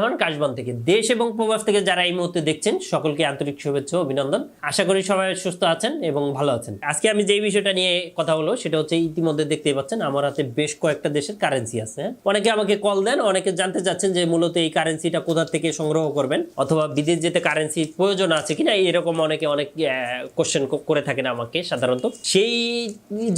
রহমান কাশবন থেকে। দেশ এবং প্রবাস থেকে যারা এই মুহূর্তে দেখছেন, সকলকে আন্তরিক শুভেচ্ছা অভিনন্দন। আশা করি সবাই সুস্থ আছেন এবং ভালো আছেন। আজকে আমি যেই বিষয়টা নিয়ে কথা হলো সেটা হচ্ছে ইতিমধ্যে দেখতেই পাচ্ছেন, আমার হাতে বেশ কয়েকটা দেশের কারেন্সি আছে? অনেকে আমাকে কল দেন, অনেকে জানতে চাচ্ছেন যে মূলত এই কারেন্সিটা কোথা থেকে সংগ্রহ করবেন, অথবা বিদেশ যেতে কারেন্সি প্রয়োজন আছে কিনা, এরকম অনেকে অনেক কোশ্চেন করে থাকেন আমাকে সাধারণত। সেই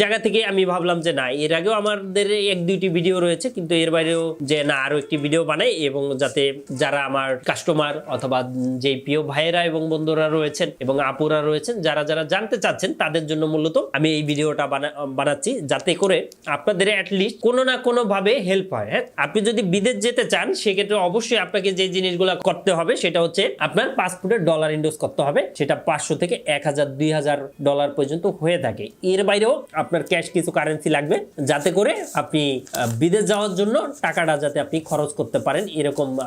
জায়গা থেকে আমি ভাবলাম যে না, এর আগেও আমাদের এক দুইটি ভিডিও রয়েছে, কিন্তু এর বাইরেও যে না, আরও একটি ভিডিও বানাই এবং যাতে যারা আমার কাস্টমার অথবা যে প্রিয় ভাইয়েরা এবং বন্ধুরা রয়েছেন এবং আপুরা রয়েছেন, যারা যারা জানতে চাচ্ছেন, তাদের জন্য মূলত আমি এই ভিডিওটা বানা- বানাচ্ছি যাতে করে আপনাদের অ্যাটলিস্ট কোনো না কোনো ভাবে হেল্প হয় হ্যাঁ? আপনি যদি বিদেশ যেতে চান, সেক্ষেত্রে অবশ্যই আপনাকে যে জিনিসগুলো করতে হবে, সেটা হচ্ছে আপনার পাসপোর্টের ডলার ইন্ডোজ করতে হবে, সেটা পাঁচশো থেকে এক হাজার, দুই হাজার ডলার পর্যন্ত হয়ে থাকে। এর বাইরেও আপনার ক্যাশ কিছু কারেন্সি লাগবে, যাতে করে আপনি বিদেশ যাওয়ার জন্য টাকাটা যাতে আপনি খরচ করতে পারেন, এরকম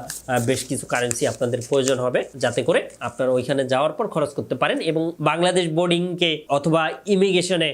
বেশ কিছু কারেন্সি আপনাদের প্রয়োজন হবে যাতে করে আপনারা ওইখানে যাওয়ার পর খরচ করতে পারেন এবং বাংলাদেশ বোর্ডিংকে অথবা ইমিগ্রেশনে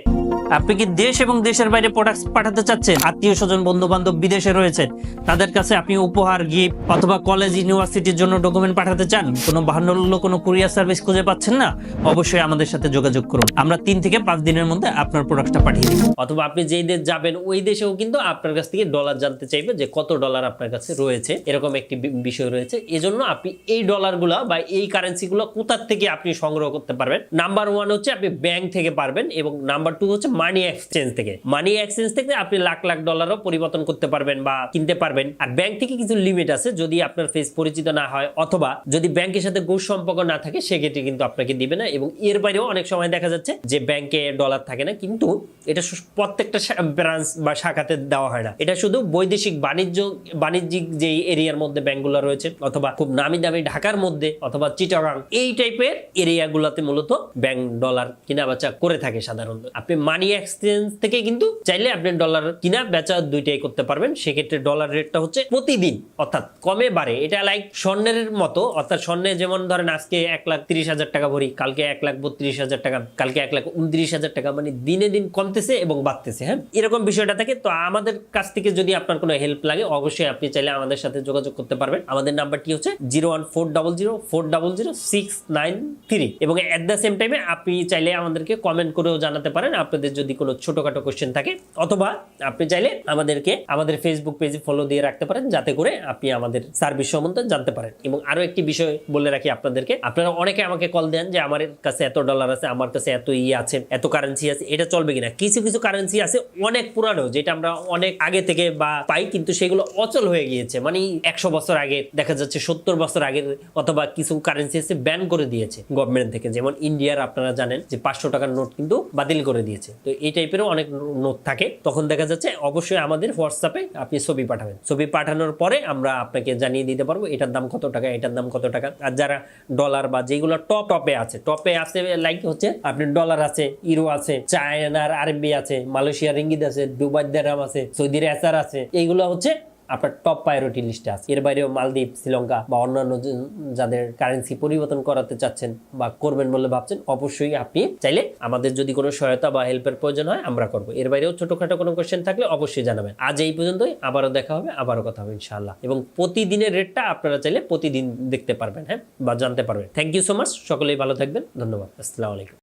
আপনি কি দেশ এবং দেশের বাইরে প্রোডাক্ট পাঠাতে চাচ্ছেন? আত্মীয় স্বজন বন্ধু বান্ধব বিদেশে রয়েছেন। তাদের কাছে আপনি উপহার গিফট অথবা কলেজ ইউনিভার্সিটির জন্য ডকুমেন্ট পাঠাতে চান? কোনো বাহান্ন কোনো কুরিয়ার সার্ভিস খুঁজে পাচ্ছেন না? অবশ্যই আমাদের সাথে যোগাযোগ করুন। আমরা তিন থেকে পাঁচ দিনের মধ্যে আপনার প্রোডাক্টটা পাঠিয়ে দিব অথবা আপনি যেই দেশ যাবেন, ওই দেশেও কিন্তু আপনার কাছ থেকে ডলার জানতে চাইবে যে কত ডলার আপনার কাছে রয়েছে। এরকম একটি বিষয় রয়েছে। এজন্য আপনি এই ডলারগুলো বা এই কারেন্সিগুলো কোথার থেকে আপনি সংগ্রহ করতে পারবেন? নাম্বার ওয়ান হচ্ছে আপনি ব্যাংক থেকে পারবেন এবং নাম্বার টু হচ্ছে মানি এক্সচেঞ্জ থেকে। মানি এক্সচেঞ্জ থেকে আপনি লাখ লাখ ডলারও পরিবর্তন করতে পারবেন বা কিনতে পারবেন। আর ব্যাংক থেকে কিছু লিমিট আছে, যদি আপনার ফেস পরিচিত না হয়, অথবা যদি ব্যাংকের সাথে ঘুষ সম্পর্ক না থাকে, সেক্ষেত্রে কিন্তু আপনাকে দিবে না। এবং এর বাইরেও অনেক সময় দেখা যাচ্ছে যে ব্যাংকে ডলার থাকে না, কিন্তু এটা প্রত্যেকটা ব্রাঞ্চ বা শাখাতে দেওয়া হয় না। এটা শুধু বৈদেশিক বাণিজ্য, বাণিজ্যিক যে এরিয়ার মধ্যে ব্যাংকগুলো রয়েছে, অথবা খুব নামি দামি ঢাকার মধ্যে, অথবা চিটাগাং এই টাইপের এরিয়াগুলোতে মূলত ব্যাংক ডলার কিনা বেচা করে থাকে সাধারণত। আপনি মানি এক্সচেঞ্জ থেকে কিন্তু চাইলে আপনি ডলার কিনা, বেচা, দুইটাই করতে পারবেন। সেক্ষেত্রে ডলার রেটটা হচ্ছে প্রতিদিন, অর্থাৎ কমে বাড়ে। এটা লাইক স্বর্ণের মতো, অর্থাৎ স্বর্ণে যেমন ধরেন আজকে এক লাখ তিরিশ হাজার টাকা ভরি, কালকে এক লাখ বত্রিশ হাজার টাকা, কালকে এক লাখ উনত্রিশ হাজার টাকা মানে দিনে দিন কমতেছে এবং বাড়তেছে হ্যাঁ? এরকম বিষয়টা থাকে। তো আমাদের কাছ থেকে যদি আপনার কোনো হেল্প লাগে, অবশ্যই আপনি চাইলে আমাদের সাথে যোগাযোগ করতে পারবেন। আমাদের নাম্বারটি হচ্ছে zero one four double zero, four double zero six nine three. এবং অ্যাট দ্য সেম টাইমে আপনি চাইলে আমাদেরকে কমেন্ট করেও জানাতে পারেন। আপনাদের যদি কোনো ছোটখাটো কোশ্চেন থাকে, অথবা আপনি চাইলে আমাদেরকে আমাদের ফেসবুক পেজে ফলো দিয়ে রাখতে পারেন, যাতে করে আপনি আমাদের সার্ভিস সম্বন্ধে জানতে পারেন। এবং আরও একটি বিষয় বলে রাখি আপনাদেরকে, আপনারা অনেকে আমাকে কল দেন যে, আমার কাছে এত ডলার আছে, আমার কাছে এত ইয়ে আছে, এত কারেন্সি আছে, এটা চলবে কিনা? কিছু কিছু কারেন্সি আছে অনেক পুরানো, যেটা আমরা অনেক আগে থেকে বা পাই, কিন্তু সেগুলো অচল হয়ে গিয়েছে। মানে একশো বছর আগে, দেখা যাচ্ছে সত্তর বছর আগের, অথবা কিছু কারেন্সি আছে ব্যান করে দিয়েছে গভর্নমেন্ট থেকে। যেমন ইন্ডিয়ার আপনারা জানেন যে, পাঁচশো টাকার নোট কিন্তু বাতিল করে দিয়েছে। তো এই টাইপেরও অনেক নোট থাকে। তখন দেখা যাচ্ছে অবশ্যই আমাদের হোয়াটসঅ্যাপে আপনি ছবি পাঠাবেন। ছবি পাঠানোর পরে আমরা আপনাকে জানিয়ে দিতে পারব এটার দাম কত টাকা, এটার দাম কত টাকা। আর যারা ডলার বা যেগুলো টপ টপে আছে টপে আছে লাইক হচ্ছে আপনি ডলার আছে ইউরো আছে, চায়নার আরবি আছে, মালয়েশিয়ার রিঙ্গিত আছে দুবাই দেরাম আছে সৌদির এসার আছে এইগুলো হচ্ছে আপনার টপ প্রায়োরিটি লিস্টে আছে। এর বাইরেও মালদ্বীপ, শ্রীলঙ্কা বা অন্যান্য যাদের কারেন্সি পরিবর্তন করাতে চাচ্ছেন বা করবেন বলে ভাবছেন, অবশ্যই আপনি চাইলে আমাদের যদি কোনো সহায়তা বা হেল্পের প্রয়োজন হয়, আমরা করব। এর বাইরেও ছোটখাটো কোনো কোয়েশ্চেন থাকলে অবশ্যই জানাবেন। আজ এই পর্যন্তই, আবারও দেখা হবে, আবারও কথা হবে ইনশাআল্লাহ। এবং প্রতিদিনের রেটটা আপনারা চাইলে প্রতিদিন দেখতে পারবেন হ্যাঁ? বা জানতে পারবেন। থ্যাংক ইউ সো মাচ সকলেই ভালো থাকবেন, ধন্যবাদ, আসসালামু আলাইকুম।